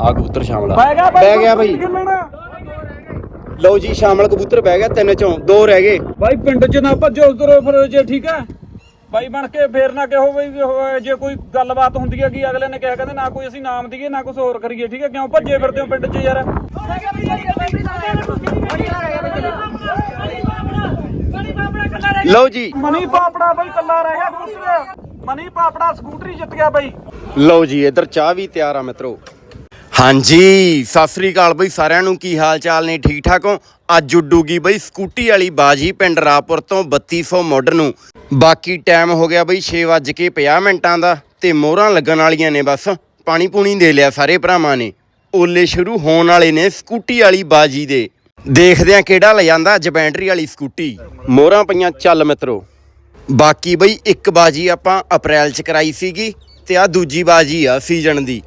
ਆ ਕਬੂਤਰ ਸ਼ਾਮਲ ਆ। ਬਹਿ ਗਿਆ ਬਈ ਲਓ ਜੀ ਸ਼ਾਮਲ ਕਬੂਤਰ ਬਹਿ ਗਿਆ ਤਿੰਨ ਚੋਂ ਦੋ ਰਹਿ ਗਏ। ਬਾਈ ਪਿੰਡ 'ਚ ਨਾ ਭੱਜੋ ਉਧਰੋਂ ਫਿਰ ਜੇ ਠੀਕ ਹੈ ਬਾਈ ਬਣ ਕੇ ਫੇਰ ਨਾ ਕਿਹੋ ਬਈ ਜੇ ਕੋਈ ਗੱਲਬਾਤ ਹੁੰਦੀ ਹੈ ਕਿ ਅਗਲੇ ਨੇ ਕਿਹਾ ਕਹਿੰਦੇ ਨਾ ਕੋਈ ਅਸੀਂ ਨਾਮ ਦਈਏ ਨਾ ਕੁਝ ਹੋਰ ਕਰੀਏ ਠੀਕ ਹੈ ਕਿਉਂ ਭੱਜੇ ਫਿਰਦੇ ਹੋ ਪਿੰਡ 'ਚ ਯਾਰ? ਲਓ ਜੀ। ਮਨੀ ਪਾਪੜਾ ਬਾਈ ਕੱਲਾ ਰਹਿ ਗਿਆ ਕਬੂਤਰ। ਮਨੀ ਪਾਪੜਾ ਸਕੂਟਰੀ ਜਿੱਤ ਗਿਆ ਬਾਈ। ਲਓ ਜੀ ਇੱਧਰ ਚਾਹ ਵੀ ਤਿਆਰ ਆ ਮਿੱਤਰੋ। ਹਾਂਜੀ, ਸਤਿ ਸ੍ਰੀ ਅਕਾਲ ਬਈ ਸਾਰਿਆਂ ਨੂੰ। ਕੀ ਹਾਲ ਚਾਲ ਨੇ? ਠੀਕ ਠਾਕ ਹੋ? ਅੱਜ ਉੱਡੂਗੀ ਬਈ ਸਕੂਟੀ ਵਾਲੀ ਬਾਜੀ ਪਿੰਡ ਰਾਪੁਰ ਤੋਂ 3200 ਮੁੱਢ ਨੂੰ। ਬਾਕੀ ਟਾਈਮ ਹੋ ਗਿਆ ਬਈ 6:50 ਮਿੰਟਾਂ ਦਾ ਤੇ ਮੋਹਰਾਂ ਲੱਗਣ ਵਾਲੀਆਂ ਨੇ ਬਸ। ਪਾਣੀ ਪੂਣੀ ਦੇ ਲਿਆ ਸਾਰੇ ਭਰਾਵਾਂ ਨੇ। ਓਲੇ ਸ਼ੁਰੂ ਹੋਣ ਵਾਲੇ ਨੇ ਸਕੂਟੀ ਵਾਲੀ ਬਾਜੀ ਦੇ। ਦੇਖਦੇ ਆ ਕਿਹੜਾ ਲੈ ਜਾਂਦਾ ਅੱਜ ਬੈਟਰੀ ਵਾਲੀ ਸਕੂਟੀ। ਮੋਹਰਾਂ ਪਈਆਂ ਚੱਲ ਮਿੱਤਰੋ। ਬਾਕੀ ਬਈ ਇੱਕ ਬਾਜੀ ਆਪਾਂ ਅਪ੍ਰੈਲ ਚ ਕਰਾਈ ਸੀਗੀ ਤੇ ਆ ਦੂਜੀ ਬਾਜੀ ਆ ਸੀਜ਼ਨ ਦੀ।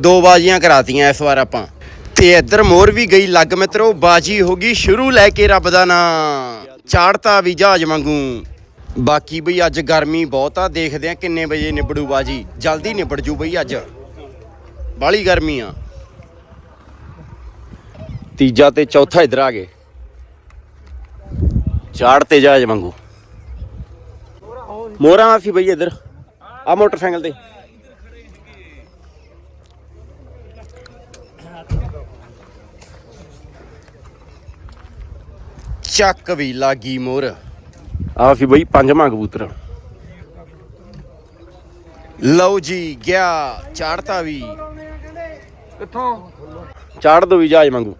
ਦੋ ਬਾਜੀਆਂ ਕਰਾਤੀਆਂ ਇਸ ਵਾਰ ਆਪਾਂ। ਤੇ ਇੱਧਰ ਮੋਰ ਵੀ ਗਈ ਲੱਗ ਮਿੱਤਰੋ, ਬਾਜੀ ਹੋ ਗਈ ਸ਼ੁਰੂ ਲੈ ਕੇ ਰੱਬ ਦਾ ਨਾਂ ਚਾੜਤਾ ਵੀ ਜਹਾਜ਼ ਵਾਂਗੂ। ਬਾਕੀ ਬਈ ਅੱਜ ਗਰਮੀ ਬਹੁਤ ਆ, ਦੇਖਦੇ ਆ ਕਿੰਨੇ ਵਜੇ ਨਿਬੜੂ ਬਾਜੀ। ਜਲਦੀ ਨਿਬੜ ਜੂ ਬਈ ਅੱਜ। ਬਾਲੀ ਗਰਮੀ ਆ। ਤੀਜਾ ਤੇ ਚੌਥਾ ਇਧਰ ਆ ਗਏ। ਚਾੜ ਤੇ ਜਹਾਜ਼ ਵਾਂਗੂ। ਮੋਰਾਂ ਸੀ ਬਈ ਇੱਧਰ। ਆ ਮੋਟਰਸਾਈਕਲ ਤੇ। ਚੱਕ ਵੀ ਲਾਗੀ ਮੋਰ। ਆ ਸੀ ਬਈ ਪੰਜਵਾਂ ਕਬੂਤਰ। ਲਓ ਜੀ ਗਿਆ ਚਾੜਤਾ ਵੀ। ਕਿੱਥੋਂ? ਚਾੜ ਦੋ ਵੀ ਜਹਾਜ਼ ਵਾਂਗੂ।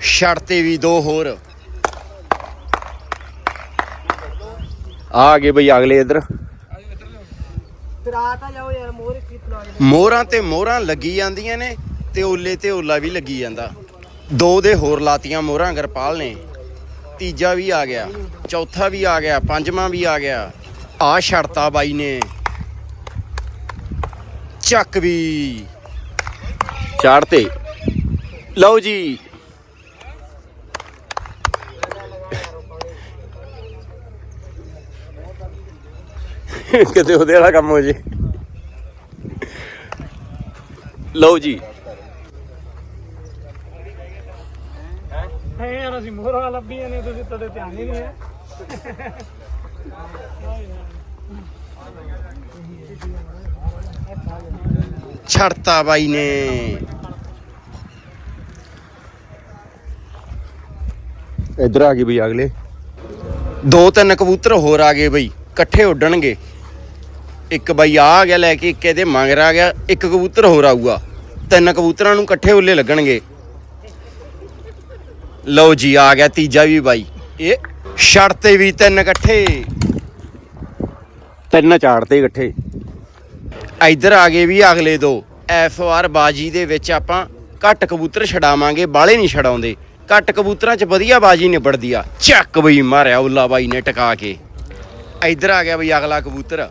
ਛੜ ਤੇ ਵੀ ਦੋ ਹੋਰ। ਆ ਗਏ ਬਈ ਅਗਲੇ ਇਧਰ। ਮੋਹਰਾਂ ਤੇ ਮੋਹਰਾਂ ਲੱਗੀ ਜਾਂਦੀਆਂ ਨੇ। ਤੇ ਓਲੇ ਤੇ ਓਲਾ ਵੀ ਲੱਗੀ ਜਾਂਦਾ। ਦੋ ਦੇ ਹੋਰ ਲਾਤੀਆਂ ਮੋਹਰਾਂ ਗਰਪਾਲ ਨੇ। ਤੀਜਾ ਵੀ ਆ ਗਿਆ, ਚੌਥਾ ਵੀ ਆ ਗਿਆ, ਪੰਜਵਾਂ ਵੀ ਆ ਗਿਆ। ਆ ਛੜਤਾ ਬਾਈ ਨੇ। ਚੱਕ ਵੀ। ਚਾੜ ਤੇ। ਲਓ ਜੀ। ਕਿਤੇ ਉਹਦੇ ਵਾਲਾ ਕੰਮ ਹੋ ਜੇ। ਲਓ ਜੀ। ਹੈ ਯਾਰ ਅਸੀਂ ਮੋਹਰਾ ਲੱਭੀਆਂ ਨੇ ਤੁਸੀਂ ਤੁਹਾਡੇ ਧਿਆਨ ਹੀ ਨਹੀਂ ਹੈ। ਛੜਤਾ ਬਾਈ ਨੇ। ਇੱਧਰ ਆ ਗਏ ਬਈ ਅਗਲੇ। ਦੋ ਤਿੰਨ ਕਬੂਤਰ ਹੋਰ ਆ ਗਏ ਬਈ ਇਕੱਠੇ ਉੱਡਣਗੇ। ਇੱਕ ਬਈ ਆ ਆ ਗਿਆ ਲੈ ਕੇ ਇੱਕ ਇਹਦੇ ਮੰਗਰ ਆ ਗਿਆ ਇੱਕ ਕਬੂਤਰ ਹੋਰ ਆਊਗਾ। ਤਿੰਨ ਕਬੂਤਰਾਂ ਨੂੰ ਇਕੱਠੇ ਉੱਲੇ ਲੱਗਣਗੇ। ਲਓ ਜੀ ਆ ਗਿਆ ਤੀਜਾ ਵੀ ਬਾਈ। ਇਹ ਛੜ ਤੇ ਵੀ ਤਿੰਨ ਇਕੱਠੇ। ਤਿੰਨ ਚਾੜ ਤੇ ਇਕੱਠੇ। ਇੱਧਰ ਆ ਗਏ ਵੀ ਅਗਲੇ ਦੋ। ਇਸ ਵਾਰ ਬਾਜੀ ਦੇ ਵਿੱਚ ਆਪਾਂ ਘੱਟ ਕਬੂਤਰ ਛਡਾਵਾਂਗੇ ਬਾਲੇ ਨਹੀਂ ਛਡਾਉਂਦੇ। ਘੱਟ ਕਬੂਤਰਾਂ 'ਚ ਵਧੀਆ ਬਾਜੀ ਨਿਬੜਦੀ ਆ। ਚੱਕ ਬਈ ਮਾਰਿਆ ਉੱਲਾ ਬਾਈ ਨੇ ਟਿਕਾ ਕੇ। ਇੱਧਰ ਆ ਗਿਆ ਬਈ ਅਗਲਾ ਕਬੂਤਰ।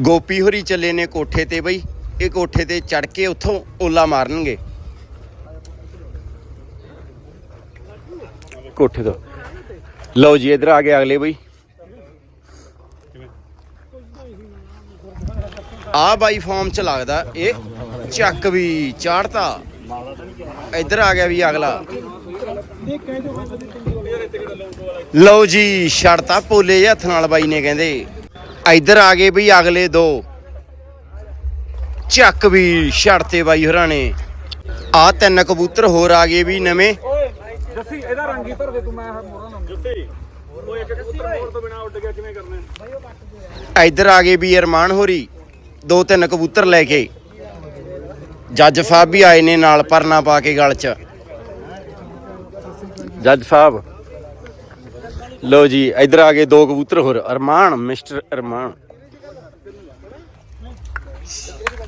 ਗੋਪੀ ਹੋਰੀ ਚੱਲੇ ਨੇ ਕੋਠੇ ਤੇ ਬਈ। ਇਹ ਕੋਠੇ ਤੇ ਚੜ ਕੇ ਉੱਥੋਂ ਓਲਾ ਮਾਰਨਗੇ। ਕੋਠੇ ਤੋਂ। ਲਓ ਜੀ, ਇੱਧਰ ਆ ਗਏ ਅਗਲੇ ਬਈ। ਆ ਬਾਈ ਫਾਰਮ ਚ ਲੱਗਦਾ, ਇਹ ਚੱਕ ਵੀ ਚਾੜਤਾ। ਇੱਧਰ ਆ ਗਿਆ ਵੀ ਅਗਲਾ। ਲਓ ਜੀ ਛੜਤਾ ਪੋਲੇ ਹੱਥ ਨਾਲ ਬਾਈ ਨੇ ਕਹਿੰਦੇ। ਇੱਧਰ ਆ ਗਏ ਬਈ ਅਗਲੇ ਦੋ। ਚੱਕ ਵੀ ਛੜਤੇ ਬਾਈ ਹੋਰਾਂ ਨੇ। ਆ ਤਿੰਨ ਕਬੂਤਰ ਹੋਰ ਆ ਗਏ ਵੀ ਨਵੇਂ। ਇਹਦਾ ਰੰਗ ਹੀ ਧਰ ਦੇ ਤੂੰ ਮੈਂ ਮੋਹਰਾ ਲਾਉਂ ਜੱਸੀ ਓਏ ਇੱਕ ਕਬੂਤਰ ਮੋਹਰ ਤੋਂ ਬਿਨਾ ਉੱਡ ਗਿਆ ਕਿਵੇਂ ਕਰਨਾ? ਇੱਧਰ ਆ ਗਏ ਵੀ ਅਰਮਾਨ ਹੋਰੀ ਦੋ ਤਿੰਨ ਕਬੂਤਰ ਲੈ ਕੇ। ਜੱਜ ਸਾਹਿਬ ਵੀ ਆਏ ਨੇ ਨਾਲ ਪਰਨਾ ਪਾ ਕੇ ਗਲ 'ਚ। ਜੱਜ ਸਾਹਿਬ ਲੋ ਜੀ ਇੱਧਰ ਆ ਗਏ ਦੋ ਕਬੂਤਰ ਹੋਰ ਅਰਮਾਨ ਮਿਸਟਰ ਅਰਮਾਨ।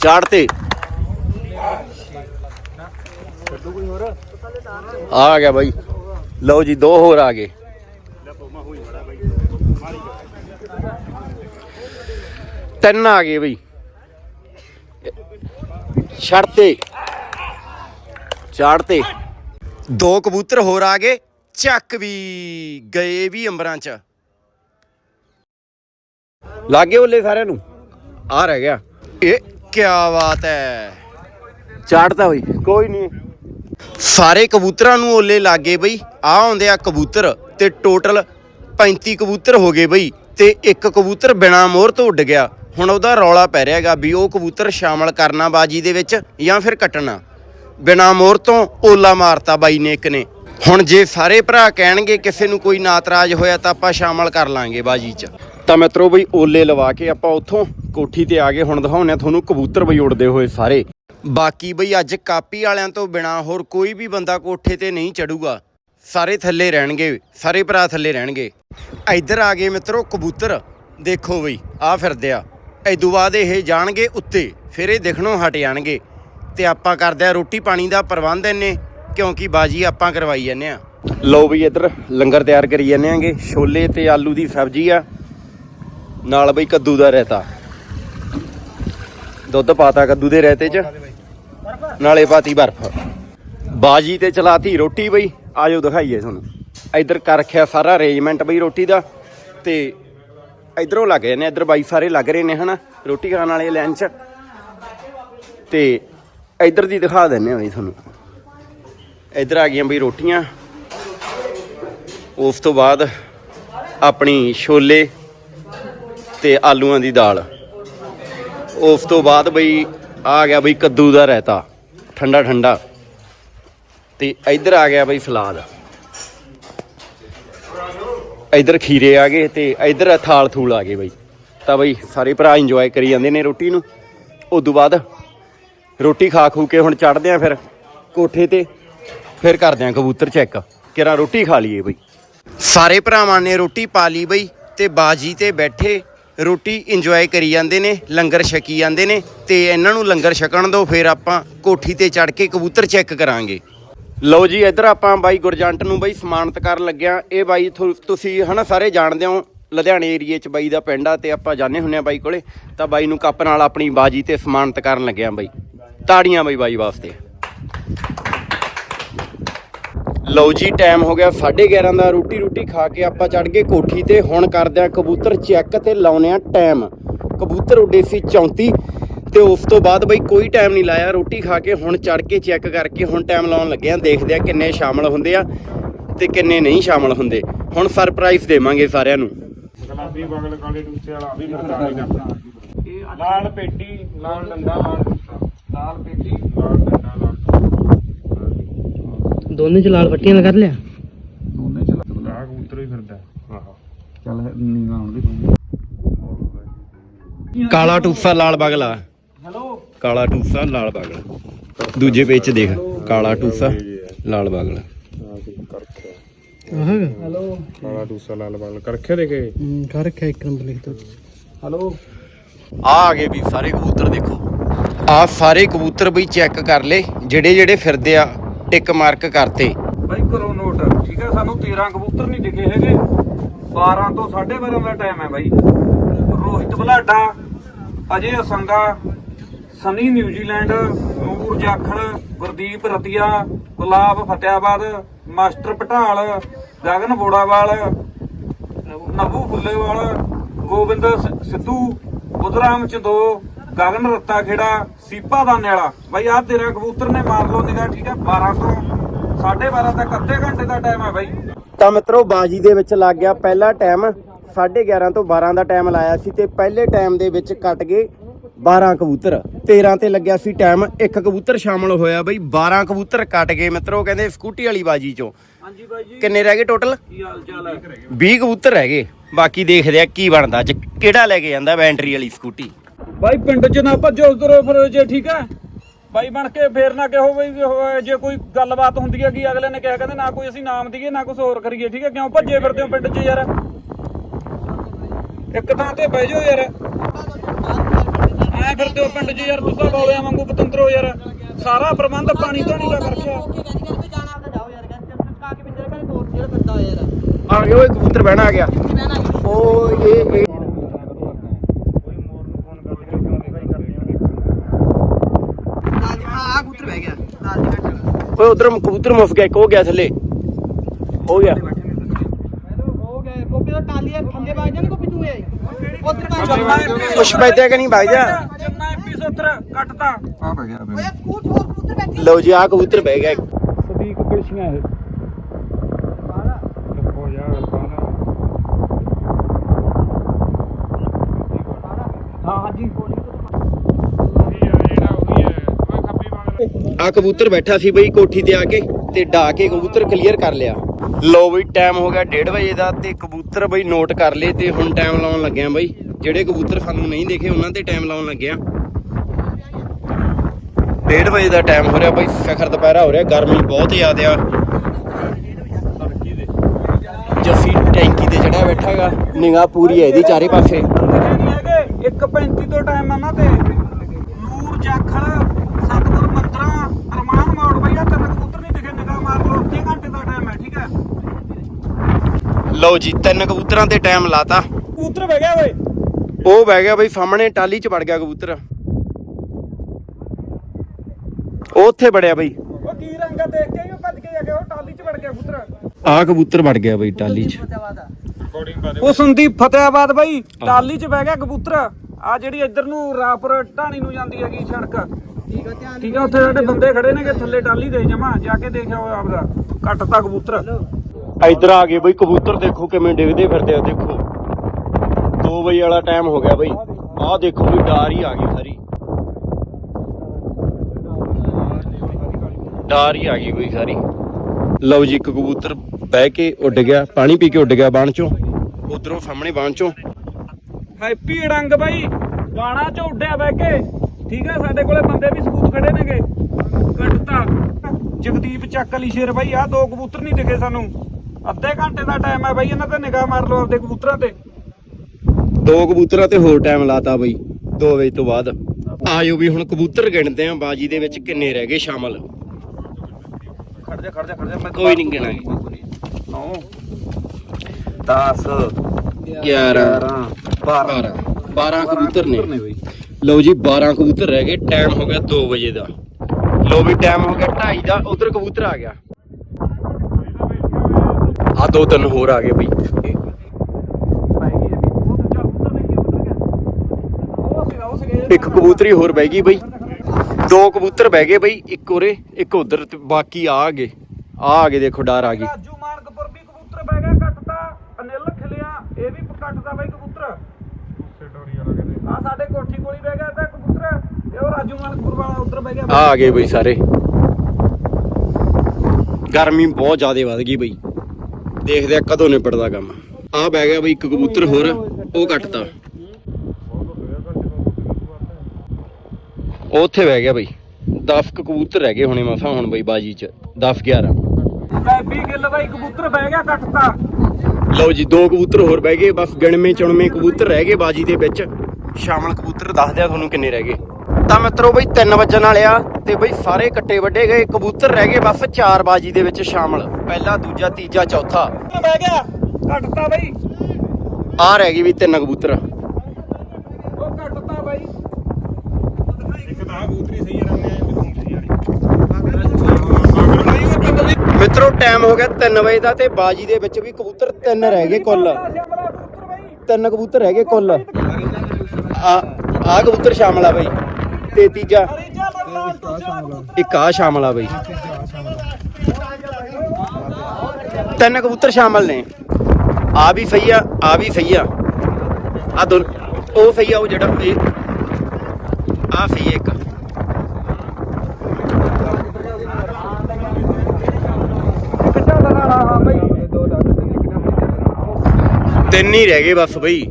ਚਾੜ ਤੇ। ਆ ਗਿਆ ਬਾਈ। ਲਓ ਜੀ ਦੋ ਹੋਰ ਆ ਗਏ। ਤਿੰਨ ਆ ਗਏ ਬਈ। ਛੜ ਤੇ। ਚਾੜ ਤੇ। ਦੋ ਕਬੂਤਰ ਹੋਰ ਆ ਗਏ ਚੱਕ ਵੀ ਗਏ ਵੀ ਅੰਬਰਾਂ ਚ। ਲਾਗੇ ਓਲੇ ਸਾਰਿਆਂ ਨੂੰ? ਆ ਰਹਿ ਗਿਆ। ਇਹ ਕੀ ਬਾਤ ਹੈ। ਚਾੜਦਾ ਹੋਈ ਕੋਈ ਨਹੀਂ। ਸਾਰੇ ਕਬੂਤਰਾਂ ਨੂੰ ਓਲੇ ਲੱਗੇ ਬਈ। ਆ ਆਉਂਦੇ ਆ ਕਬੂਤਰ ਤੇ ਟੋਟਲ 35 ਕਬੂਤਰ ਹੋ ਗਏ ਬਈ ਤੇ ਇੱਕ ਕਬੂਤਰ ਬਿਨਾ ਮੋਹਰ ਤੋਂ ਉੱਡ ਗਿਆ। ਹੁਣ ਉਹਦਾ ਰੌਲਾ ਪੈ ਰਿਹਾ ਵੀ ਉਹ ਕਬੂਤਰ ਸ਼ਾਮਲ ਕਰਨਾ ਬਾਜੀ ਦੇ ਵਿੱਚ ਜਾਂ ਫਿਰ ਕੱਟਣਾ। ਬਿਨਾ ਮੋਹਰ ਤੋਂ ਓਲਾ ਮਾਰਤਾ ਬਾਈ ਨੇ ਇੱਕ ਨੇ। ਹੁਣ ਜੇ ਸਾਰੇ ਭਰਾ ਕਹਿਣਗੇ ਕਿਸੇ ਨੂੰ ਕੋਈ ਨਾਤਰਾਜ ਹੋਇਆ ਤਾਂ ਆਪਾਂ ਸ਼ਾਮਲ ਕਰ ਲਾਂਗੇ ਬਾਜੀ 'ਚ। ਤਾਂ ਮਿੱਤਰੋ ਬਈ ਓਲੇ ਲਵਾ ਕੇ ਆਪਾਂ ਉੱਥੋਂ ਕੋਠੀ ਤੇ ਆ ਗਏ ਹੁਣ ਦਿਖਾਉਂਦੇ ਆ ਤੁਹਾਨੂੰ ਕਬੂਤਰ ਬਈ ਉੱਡਦੇ ਹੋਏ ਸਾਰੇ। ਬਾਕੀ ਬਈ ਅੱਜ ਕਾਪੀ ਵਾਲਿਆਂ ਤੋਂ ਬਿਨਾ ਹੋਰ ਕੋਈ ਵੀ ਬੰਦਾ ਕੋਠੇ ਤੇ ਨਹੀਂ ਚੜੂਗਾ। ਸਾਰੇ ਥੱਲੇ ਰਹਿਣਗੇ, ਸਾਰੇ ਭਰਾ ਥੱਲੇ ਰਹਿਣਗੇ। ਇੱਧਰ ਆ ਗਏ ਮਿੱਤਰੋ ਕਬੂਤਰ। ਦੇਖੋ ਬਈ, ਆ ਫਿਰਦੇ ਆ। ਇਦੋਂ ਬਾਅਦ ਇਹ ਜਾਣਗੇ ਉੱਤੇ, ਫਿਰ ਇਹ ਦਿਖਣੋਂ ਹਟ ਜਾਣਗੇ। ਤੇ ਆਪਾਂ ਕਰਦੇ ਆ ਰੋਟੀ ਪਾਣੀ ਦਾ ਪ੍ਰਬੰਧ ਇੰਨੇ, ਕਿਉਂਕਿ ਬਾਜੀ ਆਪਾਂ ਕਰਵਾਈ ਜਾਂਦੇ ਆ। ਲਓ ਬਈ ਇੱਧਰ ਲੰਗਰ ਤਿਆਰ ਕਰੀ ਜਾਂਦੇ ਆਂਗੇ। ਛੋਲੇ ਤੇ ਆਲੂ ਦੀ ਸਬਜ਼ੀ ਆ। ਨਾਲ ਬਈ ਕੱਦੂ ਦਾ ਰਾਇਤਾ। ਦੁੱਧ ਪਾਤਾ ਕੱਦੂ ਦੇ ਰਾਇਤੇ 'ਚ। ਨਾਲੇ ਪਾਤੀ ਬਰਫ। ਬਾਜੀ ਤੇ ਚਲਾਤੀ ਰੋਟੀ ਬਈ। ਆਜੋ ਦਿਖਾਈਏ ਤੁਹਾਨੂੰ। ਇੱਧਰ ਕਰ ਰੱਖਿਆ ਸਾਰਾ ਅਰੇਂਜਮੈਂਟ ਬਈ ਰੋਟੀ ਦਾ। ਤੇ ਇਧਰੋਂ ਲੱਗ ਜਾਂਦੇ ਇੱਧਰ ਬਾਈ ਸਾਰੇ ਲੱਗ ਰਹੇ ਨੇ ਹਨਾ, ਰੋਟੀ ਖਾਣ ਵਾਲੇ ਲਾਈਨ 'ਚ। ਤੇ ਇੱਧਰ ਦੀ ਦਿਖਾ ਦਿੰਨੇ ਆ ਬਈ ਤੁਹਾਨੂੰ। ਇੱਧਰ ਆ ਗਈਆਂ ਬਈ ਰੋਟੀਆਂ। ਉਸ ਤੋਂ ਬਾਅਦ ਆਪਣੀ ਛੋਲੇ ਤੇ ਆਲੂਆਂ ਦੀ ਦਾਲ। ਉਸ ਤੋਂ ਬਾਅਦ ਬਈ ਆ ਗਿਆ ਬਈ ਕੱਦੂ ਦਾ ਰਹਿਤਾ ਠੰਡਾ ਠੰਡਾ। ਤੇ ਇੱਧਰ ਆ ਗਿਆ ਬਈ ਸਲਾਦ। ਇੱਧਰ ਖੀਰੇ ਆ ਗਏ ਤੇ ਇੱਧਰ ਥਾਲ ਥੂਲ ਆ ਗਏ ਬਈ। ਤਾਂ ਬਈ ਸਾਰੇ ਭਰਾ ਇੰਜੋਏ ਕਰੀ ਜਾਂਦੇ ਨੇ ਰੋਟੀ ਨੂੰ। ਉਸ ਤੋਂ ਬਾਅਦ ਰੋਟੀ ਖਾ ਖੂ ਕੇ ਹੁਣ ਚੜਦੇ ਆ ਫਿਰ ਕੋਠੇ ਤੇ, ਫਿਰ ਕਰਦੇ ਆ ਕਬੂਤਰ ਚੈੱਕ ਕਿਰਾ ਰੋਟੀ ਖਾ ਲਈਏ ਬਈ। ਸਾਰੇ ਭਰਾਵਾਂ ਨੇ ਰੋਟੀ ਪਾ ਲਈ ਬਈ ਤੇ ਬਾਜੀ ਤੇ ਬੈਠੇ। ਰੋਟੀ ਇੰਜੋਏ ਕਰੀ ਜਾਂਦੇ ਨੇ, ਲੰਗਰ ਛਕੀ ਜਾਂਦੇ ਨੇ ਤੇ ਇਹਨਾਂ ਨੂੰ ਲੰਗਰ ਛਕਣ ਦੋ, ਫਿਰ ਆਪਾਂ ਕੋਠੀ ਤੇ ਚੜ ਕੇ ਕਬੂਤਰ ਚੈੱਕ ਕਰਾਂਗੇ। ਲਓ ਜੀ, ਇੱਧਰ ਆਪਾਂ ਬਾਈ ਗੁਰਜੰਟ ਨੂੰ ਬਾਈ ਸਮਾਨਤ ਕਰਨ ਲੱਗਿਆ। ਇਹ ਬਾਈ ਥੋ- ਤੁਸੀਂ ਹਨਾ ਸਾਰੇ ਜਾਣਦੇ ਹੋ, ਲੁਧਿਆਣੇ ਏਰੀਏ 'ਚ ਬਾਈ ਦਾ ਪਿੰਡ ਆ ਤੇ ਆਪਾਂ ਜਾਣੇ ਹੁੰਨੇ ਆ ਬਾਈ ਕੋਲੇ। ਤਾਂ ਬਾਈ ਨੂੰ ਕੱਪ ਨਾਲ ਆਪਣੀ ਬਾਜੀ ਤੇ ਸਮਾਨਤ ਕਰਨ ਲੱਗਿਆ ਬਾਈ। ਤਾੜੀਆਂ ਬਾਈ ਬਾਈ ਵਾਸਤੇ। ਲਓ ਜੀ ਟਾਈਮ ਹੋ ਗਿਆ 11:30 ਦਾ। ਰੋਟੀ ਰੋਟੀ ਖਾ ਕੇ ਆਪਾਂ ਚੜ ਗਏ ਕੋਠੀ ਤੇ। ਹੁਣ ਕਰਦੇ ਆ ਕਬੂਤਰ ਚੈੱਕ ਤੇ ਲਾਉਨੇ ਆ ਟਾਈਮ ਕਬੂਤਰ ਉੱਡੇ ਸੀ 34 ਤੇ ਉਸ ਤੋਂ ਬਾਅਦ ਬਈ ਕੋਈ ਟਾਈਮ ਨਹੀਂ ਲਾਇਆ। ਰੋਟੀ ਖਾ ਕੇ ਹੁਣ ਚੜ ਕੇ ਚੈੱਕ ਕਰਕੇ ਹੁਣ ਟਾਈਮ ਲਾਉਣ ਲੱਗੇ ਆ ਦੇਖਦੇ ਆ ਕਿੰਨੇ ਸ਼ਾਮਲ ਹੁੰਦੇ ਆ ਤੇ ਕਿੰਨੇ ਨਹੀਂ ਸ਼ਾਮਲ ਹੁੰਦੇ। ਹੁਣ ਸਰਪ੍ਰਾਈਜ਼ ਦੇਵਾਂਗੇ ਸਾਰਿਆਂ ਨੂੰ। ਗੁਲਾਬੀ ਬਗਲ ਕਾਲੇ ਟੂਸੇ ਵਾਲਾ। ਵੀ ਫਿਰਦਾ ਕਰਦਾ ਲਾਲ ਪੇਟੀ, ਲਾਲ ਡੰਡਾ, ਲਾਲ ਲਾਲ ਪੇਟੀ, ਲਾਲ ਡੰਡਾ, ਲਾਲ ਦੋਨੇ ਚ ਲਾਲ ਪੱਟੀਆਂ ਲਗਾ ਲਿਆ? ਦੋਨੇ ਚਲਾ ਆ ਕਬੂਤਰ ਹੀ ਫਿਰਦਾ। ਆਹੋ। ਚੱਲ ਨੀਵਾ ਆਉਂਦੀ ਕਾਲਾ ਟੂਸਾ ਲਾਲ ਬਗਲਾ। ਹੈਲੋ? ਕਾਲਾ ਟੂਸਾ ਲਾਲ ਬਗਲਾ। ਦੂਜੇ ਪੇਜ 'ਚ ਦੇਖ ਕਾਲਾ ਟੂਸਾ ਲਾਲ ਬਗਲਾ। ਆਹ ਹੈਲੋ? ਕਾਲਾ ਟੂਸਾ ਲਾਲ ਬਗਲ। ਕਰਖੇ ਦੇਖੇ ਕਰ ਰੱਖਿਆ ਇੱਕ ਨੰਬਰ ਲਿਖ ਦੋ। ਹੈਲੋ? ਆ ਆ ਗਏ ਵੀ ਸਾਰੇ ਕਬੂਤਰ ਦੇਖੋ। ਆ ਸਾਰੇ ਕਬੂਤਰ ਬਈ ਚੈੱਕ ਕਰ ਲੈ ਜਿਹੜੇ ਜਿਹੜੇ ਫਿਰਦੇ ਆ ਟਿਕ ਮਾਰਕ ਕਰਤੇ। ਬਾਈ ਕਰੋ ਨੋਟ, ਠੀਕ ਹੈ? ਸਾਨੂੰ 13 ਕਬੂਤਰ ਨਹੀਂ ਦਿਖੇ ਹੈਗੇ। 12 ਤੋਂ 12:30 ਦਾ ਟਾਈਮ ਹੈ ਬਾਈ। Rohit Balada, Ajay Asanga, Sunny New Zealand, Noor Jakhar, Gurdeep Ratia, Gulab Fatehabad, master Patal, Gagan Borawal Nabu Phullewal, Gobind Sidhu, Budhram Chando Gagan Ratta Khera Seepa Danewala. ਬਾਈ ਆਹ ਤੇਰਾ ਕਬੂਤਰ ਨੇ ਮਾਰ ਲਓ ਨਿਗਾਹ ਠੀਕ ਹੈ 12 ਤੋਂ 12:30 ਤੱਕ ਅੱਧੇ ਘੰਟੇ ਦਾ ਟਾਈਮ ਹੈ ਬਾਈ। ਤਾਂ ਮਿੱਤਰੋ ਬਾਜੀ ਦੇ ਵਿੱਚ ਲੱਗ ਗਿਆ ਪਹਿਲਾ ਟਾਈਮ 11:30 ਤੋਂ 12 ਦਾ ਟਾਈਮ ਲਾਇਆ ਸੀ ਤੇ ਪਹਿਲੇ ਟਾਈਮ ਦੇ ਵਿੱਚ ਕੱਟ ਗਏ 12 ਕਬੂਤਰ। 13 ਤੇ ਲੱਗਿਆ ਸੀ ਟਾਈਮ ਇੱਕ ਕਬੂਤਰ ਸ਼ਾਮਲ ਹੋਇਆ ਬਈ 12 ਕਬੂਤਰ ਕੱਟ ਗਏ ਮਿੱਤਰੋ ਕਹਿੰਦੇ ਸਕੂਟੀ ਵਾਲੀ ਬਾਜੀ ਚੋਂ। ਹਾਂਜੀ ਬਾਈ ਜੀ। ਕਿੰਨੇ ਰਹਿ ਗਏ ਟੋਟਲ ਕੀ ਹਾਲ ਚਾਲ ਹੈ 20 ਕਬੂਤਰ ਰਹਿ ਗਏ। ਬਾਕੀ ਦੇਖਦੇ ਆ ਕੀ ਬਣਦਾ ਅੱਜ ਕਿਹੜਾ ਲੈ ਕੇ ਜਾਂਦਾ ਬੈਟਰੀ ਵਾਲੀ ਸਕੂਟੀ? ਬਾਈ ਪਿੰਡ 'ਚ ਨਾ ਭੱਜੋ ਉਧਰੋਂ ਫਿਰ ਜੇ ਠੀਕ ਹੈ। ਬਾਈ ਬਣ ਕੇ ਫੇਰ ਨਾ ਕਿਹੋ ਬਈ ਉਹ ਜੇ ਕੋਈ ਗੱਲਬਾਤ ਹੁੰਦੀ ਹੈ ਕਿ ਅਗਲੇ ਨੇ ਕਿਹਾ ਕਹਿੰਦੇ ਨਾ ਕੋਈ ਅਸੀਂ ਨਾਮ ਦਈਏ ਨਾ ਕੁਝ ਹੋਰ ਕਰੀਏ ਠੀਕ ਹੈ? ਕਿਉਂ ਭੱਜੇ ਫਿਰਦੇ ਹੋ ਪਿੰਡ 'ਚ ਯਾਰ? ਇੱਕ ਥਾਂ ਤੇ ਬਹਿ ਜਾਓ ਯਾਰ। ਐ ਫਿਰਦੇ ਹੋ ਪਿੰਡ 'ਚ ਯਾਰ ਤੁਸੀਂ ਬੋਲਿਆਂ ਵਾਂਗੂ ਪਤੰਦਰੋ ਯਾਰ। ਸਾਰਾ ਪ੍ਰਬੰਧ ਪਾਣੀ ਧਾਣੀ ਦਾ ਕਰਕੇ ਆ ਗਿਆ ਓਏ ਕਬੂਤਰ ਬਹਿਣਾ ਆ ਗਿਆ। ਓ ਇਹ ਇਹ ਓਏ ਉਧਰ ਕਬੂਤਰ ਮੁੱਸ ਗਿਆ ਇੱਕ ਹੋ ਗਿਆ ਥੱਲੇ। ਹੋ ਗਿਆ। ਚੰਨਾ MP ਕੁਛ ਪੈਦਾ ਕਿ ਨਹੀਂ ਭਾਈ ਜਾ। ਚੰਨਾ MP70 ਕੱਟਤਾ ਲਓ ਜੀ ਆ ਕਬੂਤਰ ਬਹਿ ਗਿਆ ਇੱਕ। ਸਦੀਕ ਪਿਲਸੀਆਂ ਇਹ ਹੋ ਜਾ ਪਾਣਾ ਹਾਂ ਹਾਂਜੀ ਜਿਹੜਾ ਉਹੀ ਹੈ ਓਏ ਖੱਬੀ ਮਗਰ ਆ ਕਬੂਤਰ ਬੈਠਾ ਸੀ ਬਈ ਕੋਠੀ ਤੇ ਆ ਕੇ ਤੇ ਡਾ ਕੇ ਕਬੂਤਰ ਕਲੀਅਰ ਕਰ ਲਿਆ। ਲੋ ਬਈ ਟਾਈਮ ਹੋ ਗਿਆ 1:30 ਵਜੇ ਦਾ ਤੇ ਕਬੂਤਰ ਬਈ ਨੋਟ ਕਰ ਲਏ ਤੇ ਹੁਣ ਟਾਈਮ ਲਾਉਣ ਲੱਗਿਆ ਬਈ। ਜਿਹੜੇ ਕਬੂਤਰ ਸਾਨੂੰ ਨਹੀਂ ਦੇਖੇ ਉਹਨਾਂ ਤੇ ਟਾਈਮ ਲਾਉਣ ਲੱਗਿਆ। 1:30 ਵਜੇ ਦਾ ਟਾਈਮ ਹੋ ਰਿਹਾ ਬਈ, ਸਖਰ ਦੁਪਹਿਰਾ ਹੋ ਰਿਹਾ, ਗਰਮੀ ਬਹੁਤ ਜ਼ਿਆਦਾ ਆ। ਜੱਫੀ ਟੈਂਕੀ ਤੇ ਚੜਿਆ ਬੈਠਾਗਾ, ਨਿਗਾਹ ਪੂਰੀ ਹੈ ਇਹਦੀ ਚਾਰੇ ਪਾਸੇ। 1:35 ਤੋਂ ਟਾਈਮ ਆ ਨਾ ਤੇ। ਨੂਰ ਜਾਖਲ ਸਤਗੁਰ ਮੰਤਰਾ ਅਰਮਾਨ ਮੋੜ ਬਈਆ ਤੈਨੂੰ ਕਬੂਤਰ ਨਹੀਂ ਦਿਖੇ ਨਿਗਾਹ ਮਾਰ ਲਓ ਅੱਧੇ ਘੰਟੇ ਦਾ ਟਾਈਮ ਹੈ ਠੀਕ ਹੈ ਲਓ ਜੀ ਤਿੰਨ ਕਬੂਤਰਾਂ ਤੇ ਟਾਈਮ ਲਾਤਾ। ਕਬੂਤਰ ਬਹਿ ਗਿਆ ਓਏ। ਉਹ ਬਹਿ ਗਿਆ ਬਈ ਸਾਹਮਣੇ ਟਾਲੀ 'ਚ ਵੜ ਗਿਆ ਕਬੂਤਰ। ਉਹ ਉੱਥੇ ਵੜਿਆ ਬਈ। ਉਹ ਕੀ ਰੰਗ ਆ ਦੇਖ ਕੇ ਹੀ ਉਹ ਭੱਜ ਕੇ ਜਾ ਕੇ ਉਹ ਟਾਲੀ 'ਚ ਵੜ ਗਿਆ ਕਬੂਤਰ। ਆ ਕਬੂਤਰ ਵੜ ਗਿਆ ਬਈ ਟਾਲੀ 'ਚ। ਉਹ ਸੰਦੀਪ ਫਤਿਆਬਾਦ ਬਾਈ ਟਾਲੀ 'ਚ ਬਹਿ ਗਿਆ ਕਬੂਤਰ। ਆ ਜਿਹੜੀ ਇੱਧਰ ਨੂੰ ਰਾਪੁਰ ਢਾਣੀ ਨੂੰ ਜਾਂਦੀ ਹੈਗੀ ਸੜਕ। ਠੀਕ ਆ ਉੱਥੇ ਸਾਡੇ ਬੰਦੇ ਖੜੇ ਨੇਗੇ ਥੱਲੇ ਟਾਲੀ ਦੇ ਜਮਾ ਜਾ ਕੇ ਦੇਖਿਆ ਉਹ ਆਪਦਾ। ਕੱਟਤਾ ਕਬੂਤਰ। ਇੱਧਰ ਆ ਗਏ ਬਈ, ਕਬੂਤਰ ਦੇਖੋ ਕਿਵੇਂ ਡਿੱਗਦੇ ਫਿਰਦੇ ਆ, ਦੇਖੋ। 2 ਵਜੇ ਵਾਲਾ ਟਾਈਮ ਹੋ ਗਿਆ ਬਈ। ਆਹ ਦੇਖੋ ਵੀ ਡਾਰ ਹੀ ਆ ਗਈ ਸਾਰੀ। ਡਾਰ ਹੀ ਆ ਗਈ ਬਈ ਸਾਰੀ। ਲਓ ਜੀ, ਇੱਕ ਕਬੂਤਰ ਬਹਿ ਕੇ ਉੱਡ ਗਿਆ, ਪਾਣੀ ਪੀ ਕੇ ਉੱਡ ਗਿਆ ਬਾਣ ਚੋਂ। ਉਧਰੋਂ ਸਾਹਮਣੇ ਬਾਣ ਚੋਂ। ਹੈਪੀ ਅੜੰਗ ਬਾਈ। ਬਾਣਾ 'ਚ ਉੱਡਿਆ ਬਹਿ ਕੇ। ਠੀਕ ਆ, ਸਾਡੇ ਕੋਲੇ ਬੰਦੇ ਵੀ ਸਬੂਤ ਖੜੇ ਨੇਗੇ। ਕੱਟਤਾ ਜਗਦੀਪ ਚੱਕ ਅਲੀ ਸ਼ੇਰ ਬਾਈ ਆ ਦੋ ਕਬੂਤਰ ਨਹੀਂ ਦਿਖੇ ਸਾਨੂੰ। ਅੱਧੇ ਘੰਟੇ ਦਾ ਟਾਈਮ ਹੈ ਬਾਈ ਇਹਨਾਂ ਤੇ ਨਿਗਾਹ ਮਾਰ ਲਓ ਆਪਦੇ ਕਬੂਤਰਾਂ ਤੇ। ਦੋ ਕਬੂਤਰਾਂ ਤੇ ਹੋਰ ਟਾਈਮ ਲਾਤਾ ਬਈ 2 ਵਜੇ ਤੋਂ ਬਾਅਦ। ਆਜੋ ਵੀ ਹੁਣ ਕਬੂਤਰ ਗਿਣਦੇ ਆ ਬਾਜੀ ਦੇ ਵਿੱਚ ਕਿੰਨੇ ਰਹਿ ਗਏ ਸ਼ਾਮਲ। ਖੜ ਜਾ ਖੜ ਜਾ ਖੜ ਜਾ ਮੈਂ ਕੋਈ ਨਹੀਂ ਗਿਣਾਂਗੇ। 9 10 11 12 12 ਕਬੂਤਰ ਨੇ। ਲਓ ਜੀ 12 ਕਬੂਤਰ ਰਹਿ ਗਏ ਟਾਈਮ ਹੋ ਗਿਆ 2 ਵਜੇ ਦਾ। ਲਓ ਵੀ ਟਾਈਮ ਹੋ ਗਿਆ 2:30 ਦਾ ਉਧਰ ਕਬੂਤਰ ਆ ਗਿਆ। ਆ ਦੋ ਤਿੰਨ ਹੋਰ ਆ ਗਏ ਬਈ। ਇੱਕ ਕਬੂਤਰੀ ਹੋਰ ਬਹਿ ਗਈ ਬਈ। ਦੋ ਕਬੂਤਰ ਬਹਿ ਗਏ ਬਈ ਇੱਕ ਉਰੇ ਇੱਕ ਉਧਰ ਤੇ ਬਾਕੀ ਆ ਗਏ। ਆ ਆ ਗਏ ਦੇਖੋ ਡਰ ਆ ਗਈ ਰਾਜੂ ਮਾਨਕਪੁਰ ਵੀ ਕਬੂਤਰ ਬਹਿ ਗਿਆ ਕੱਟਤਾ ਅਨਿਲ ਖਿਲਿਆ ਇਹ ਵੀ ਕੱਟਦਾ ਬਾਈ ਕਬੂਤਰ। ਸਟੋਰੀ ਵਾਲਾ ਕਹਿੰਦੇ। ਆ ਸਾਡੇ ਕੋਠੀ ਕੋਲ ਹੀ ਬਹਿ ਗਿਆ ਤਾਂ ਕਬੂਤਰ ਤੇ ਉਹ ਰਾਜੂ ਮਾਨਕਪੁਰ ਵਾਲਾ ਉੱਧਰ ਬਹਿ ਗਿਆ। ਆ ਆ ਗਏ ਬਈ ਸਾਰੇ। ਗਰਮੀ ਬਹੁਤ ਜ਼ਿਆਦਾ ਵੱਧ ਗਈ ਬਈ। ਦੇਖਦੇ ਆ ਕਦੋਂ ਨਿਪਟਦਾ ਕੰਮ। ਆ ਬਹਿ ਗਿਆ ਬਈ ਇੱਕ ਕਬੂਤਰ ਹੋਰ ਉਹ ਕੱਟਤਾ। ਉਹ ਉੱਥੇ ਬਹਿ ਗਿਆ ਬਈ। 10 ਕਬੂਤਰ ਰਹਿ ਗਏ ਹੁਣੇ ਮਸਾਂ ਹੁਣ ਬਈ ਬਾਜੀ ਚ 10 11 ਬੈਬੀ ਗਿੱਲ ਬਾਈ ਕਬੂਤਰ ਬਹਿ ਗਿਆ ਕੱਟਤਾ। ਲਓ ਜੀ ਦੋ ਕਬੂਤਰ ਹੋਰ ਬਹਿ ਗਏ ਬਸ ਗਿਣਵੇਂ ਚੁਣਵੇਂ ਕਬੂਤਰ ਰਹਿ ਗਏ ਬਾਜੀ ਦੇ ਵਿੱਚ। ਸ਼ਾਮਲ ਕਬੂਤਰ ਦੱਸਦੇ ਆ ਤੁਹਾਨੂੰ ਕਿੰਨੇ ਰਹਿ ਗਏ। ਤਾਂ ਮਿੱਤਰੋ ਬਈ 3 ਵਜਣ ਵਾਲੇ ਆ ਤੇ ਬਈ ਸਾਰੇ ਕੱਟੇ ਵੱਡੇ ਗਏ ਕਬੂਤਰ ਰਹਿ ਗਏ ਬਸ 4 ਬਾਜੀ ਦੇ ਵਿੱਚ ਸ਼ਾਮਲ। ਪਹਿਲਾ ਦੂਜਾ ਤੀਜਾ ਚੌਥਾ। ਬਹਿ ਗਿਆ। ਕੱਟਤਾ ਬਾਈ। ਆ ਰਹਿ ਗਈ ਵੀ ਤਿੰਨ ਕਬੂਤਰ। ਉਹ ਕੱਟਤਾ ਬਾਈ। ਇੱਕ ਤਾਂ ਕਬੂਤਰੀ ਸਹੀ ਰਹਿੰਦੇ ਆ ਇੱਕ ਸਹੀ ਵਾਲੀ ਮਿੱਤਰੋ ਟਾਈਮ ਹੋ ਗਿਆ 3 ਵਜੇ ਦਾ ਤੇ ਬਾਜੀ ਦੇ ਵਿੱਚ ਵੀ ਕਬੂਤਰ ਤਿੰਨ ਰਹਿ ਗਏ ਕੁੱਲ। ਤਿੰਨ ਕਬੂਤਰ ਰਹਿ ਗਏ ਕੁੱਲ। ਆ ਆ ਕਬੂਤਰ ਸ਼ਾਮਲ ਆ ਬਈ। ਤੇ ਤੀਜਾ। ਇੱਕ ਆ ਸ਼ਾਮਲ ਆ ਬਈ। ਤਿੰਨ ਕਬੂਤਰ ਸ਼ਾਮਲ ਨੇ। ਆ ਵੀ ਸਹੀ ਆ ਆ ਵੀ ਸਹੀ ਆ। ਆ ਦੋ ਉਹ ਸਹੀ ਆ, ਉਹ ਜਿਹੜਾ ਇਹ ਆ ਸਹੀ ਇੱਕ। ਤਿੰਨ ਹੀ ਰਹਿ ਗਏ ਬਸ ਬਈ।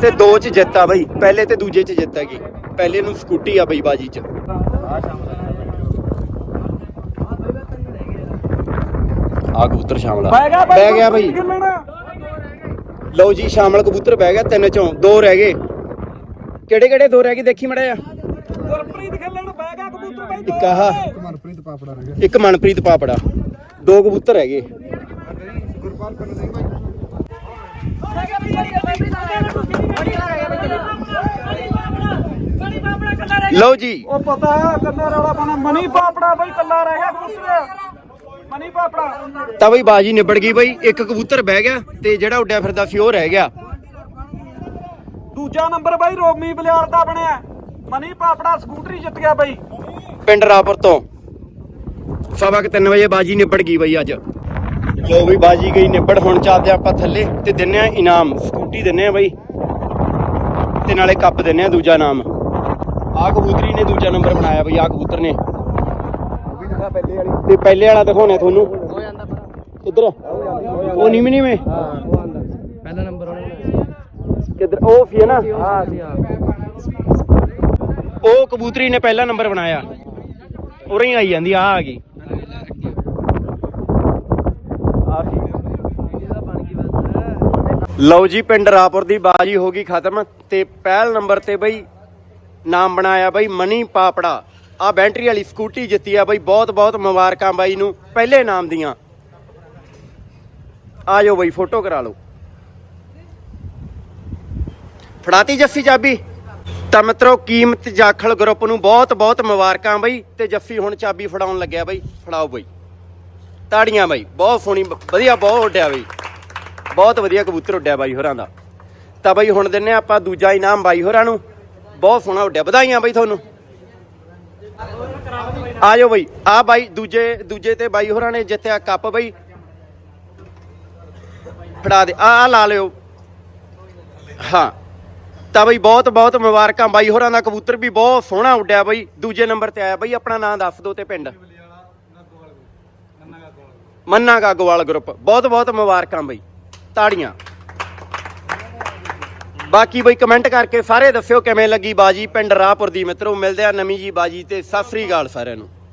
ਤੇ ਦੋ ਚ ਜਿੱਤ ਆ ਬਈ। ਪਹਿਲੇ ਤੇ ਦੂਜੇ ਚ ਜਿੱਤ ਗਈ ਪਹਿਲੇ ਨੂੰ ਸਕੂਟੀ ਆ ਬਈ ਬਾਜੀ ਚ। ਆ ਕਬੂਤਰ ਸ਼ਾਮਲ ਆ। ਬਹਿ ਗਿਆ ਬਾਈ ਗਿਆ ਲਓ ਜੀ ਸ਼ਾਮਲ ਕਬੂਤਰ ਬਹਿ ਗਿਆ ਤਿੰਨ ਚੋਂ ਦੋ ਰਹਿ ਗਏ। ਕਿਹੜੇ ਕਿਹੜੇ ਦੋ ਰਹਿ ਗਏ ਦੇਖੀ ਮੜਿਆ? ਗੁਰਪ੍ਰੀਤ ਖੇਲਣ ਬਹਿ ਗਿਆ ਕਬੂਤਰ ਬਾਈ ਇੱਕ ਆਹ। ਇੱਕ ਮਨਪ੍ਰੀਤ ਪਾਪੜਾ। ਦੋ ਕਬੂਤਰ ਰਹਿ ਗਏ। ਲਓ ਜੀ। ਉਹ ਪਤਾ ਕੰਨਾ ਰੌਲਾ ਪਾਣਾ ਮਨੀ ਪਾਪੜਾ ਬਾਈ ਕੱਲਾ ਰਹਿ ਗਿਆ ਕਬੂਤਰ। ਮਨੀ ਪਾਪੜਾ। ਤਾਂ ਬਈ ਬਾਜੀ ਨਿਬੜ ਗਈ ਬਈ। ਇੱਕ ਕਬੂਤਰ ਬਹਿ ਗਿਆ ਤੇ ਜਿਹੜਾ ਉੱਡਿਆ ਫਿਰਦਾ ਸੀ ਉਹ ਰਹਿ ਗਿਆ। ਦੂਜਾ ਨੰਬਰ ਬਾਈ ਰੋਮੀ ਬਲਿਆਲ ਦਾ ਬਣਿਆ। ਮਨੀ ਪਾਪੜਾ ਸਕੂਟਰੀ ਜਿੱਤ ਗਿਆ ਬਾਈ। ਪਿੰਡ ਰਾਪੁਰ ਤੋਂ। ਸਵਾ ਕੁ ਤਿੰਨ ਵਜੇ ਬਾਜੀ ਨਿਬੜ ਗਈ ਬਈ ਅੱਜ। ਲੋ ਵੀ ਬਾਜੀ ਗਈ ਨਿਬੜ। ਹੁਣ ਚੱਲਦੇ ਆਪਾਂ ਥੱਲੇ ਤੇ ਦਿੰਨੇ ਆ ਇਨਾਮ। ਸਕੂਟੀ ਦਿੰਨੇ ਆ ਬਈ। ਤੇ ਨਾਲੇ ਕੱਪ ਦਿੰਨੇ ਆ ਦੂਜਾ ਨਾਮ ਆ ਕਬੂਤਰੀ ਨੇ ਦੂਜਾ ਨੰਬਰ ਬਣਾਇਆ ਬਈ ਆ ਕਬੂਤਰ ਨੇ। ਤੇ ਪਹਿਲੇ ਵਾਲਾ ਦਿਖਾਉਣੇ ਤੁਹਾਨੂੰ। ਹੋ ਜਾਂਦਾ ਪਰ ਕਿੱਧਰ? ਉਹ ਨੀਵੇਂ ਨੀਵੇਂ? ਉਹ ਆਂਦਾ ਪਹਿਲਾ ਨੰਬਰ ਉਹਨੇ ਕਿੱਧਰ? ਉਹ ਸੀ ਹੈ ਨਾ ਹਾਂ ਸੀ ਹਾਂ। ਉਹ ਕਬੂਤਰੀ ਨੇ ਪਹਿਲਾ ਨੰਬਰ ਬਣਾਇਆ। ਉਰੇ ਹੀ ਆਈ ਜਾਂਦੀ ਆ ਆ ਗਈ। ਆ ਸੀ। ਲਓ ਜੀ ਪਿੰਡ ਰਾਪੁਰ ਦੀ ਬਾਜੀ ਹੋ ਗਈ ਖਤਮ ਤੇ ਪਹਿਲ ਨੰਬਰ ਤੇ ਬਈ ਨਾਮ ਬਣਾਇਆ ਬਾਈ ਮਨੀ ਪਾਪੜਾ। ਆ ਬੈਂਟਰੀ ਵਾਲੀ ਸਕੂਟੀ ਜਿੱਤੀ ਆ ਬਈ, ਬਹੁਤ ਬਹੁਤ ਮੁਬਾਰਕਾਂ ਬਾਈ ਨੂੰ, ਪਹਿਲੇ ਨਾਮ ਦੀਆਂ। ਆ ਜਾਓ ਬਾਈ, ਫੋਟੋ ਕਰਾ ਲਓ। ਫੜਾਤੀ ਜੱਫੀ ਚਾਬੀ? ਤਾਂ ਮਿੱਤਰੋ, ਕੀਮਤ ਜਾਖਲ ਗਰੁੱਪ ਨੂੰ ਬਹੁਤ ਬਹੁਤ ਮੁਬਾਰਕਾਂ ਬਾਈ, ਤੇ ਜੱਫੀ ਹੁਣ ਚਾਬੀ ਫੜਾਉਣ ਲੱਗਿਆ ਬਾਈ। ਫੜਾਓ ਬਈ। ਤਾੜੀਆਂ ਬਾਈ, ਬਹੁਤ ਸੋਹਣੀ, ਵਧੀਆ ਬਹੁਤ ਉੱਡਿਆ ਬਈ। ਬਹੁਤ ਵਧੀਆ ਕਬੂਤਰ ਉੱਡਿਆ ਬਾਈ ਹੋਰਾਂ ਦਾ। ਤਾਂ ਬਾਈ ਹੁਣ ਦਿੰਨੇ ਆ ਆਪਾਂ ਦੂਜਾ ਇਨਾਮ ਬਾਈ ਹੋਰਾਂ ਨੂੰ। ਬਹੁਤ ਸੋਹਣਾ ਉੱਡਿਆ। ਵਧਾਈਆਂ ਬਾਈ ਤੁਹਾਨੂੰ। ਆ ਜਾਓ ਬਾਈ। ਆ ਬਾਈ, ਦੂਜੇ ਦੂਜੇ ਤੇ ਬਾਈ ਹੋਰਾਂ ਨੇ ਜਿੱਤਿਆ ਕੱਪ ਬਈ। ਫੜਾ ਦੇ। ਆ ਲਾ ਲਿਓ। ਹਾਂ। ਤਾਂ ਬਈ ਬਹੁਤ ਬਹੁਤ ਮੁਬਾਰਕਾਂ ਬਾਈ ਹੋਰਾਂ ਦਾ। ਕਬੂਤਰ ਵੀ ਬਹੁਤ ਸੋਹਣਾ ਉੱਡਿਆ ਬਈ। ਦੂਜੇ ਨੰਬਰ ਤੇ ਆਇਆ ਬਈ। ਆਪਣਾ ਨਾਮ ਦੱਸ ਦਿਓ ਤੇ ਪਿੰਡ। ਮੰਨਾ ਗਾਗੋਵਾਲ ਗਰੁੱਪ। ਬਹੁਤ ਬਹੁਤ ਮੁਬਾਰਕਾਂ ਬਈ। ਤਾੜੀਆਂ। ਬਾਕੀ ਬਈ ਕਮੈਂਟ ਕਰਕੇ ਸਾਰੇ ਦੱਸਿਓ ਕਿਵੇਂ ਲੱਗੀ ਬਾਜੀ ਪਿੰਡ ਰਾਹਪੁਰ ਦੀ ਮਿੱਤਰੋ, ਮਿਲਦੇ ਆ ਨਵੀਂ ਜੀ ਬਾਜੀ ਤੇ ਸਤਿ ਸ੍ਰੀ ਅਕਾਲ ਸਾਰਿਆਂ ਨੂੰ।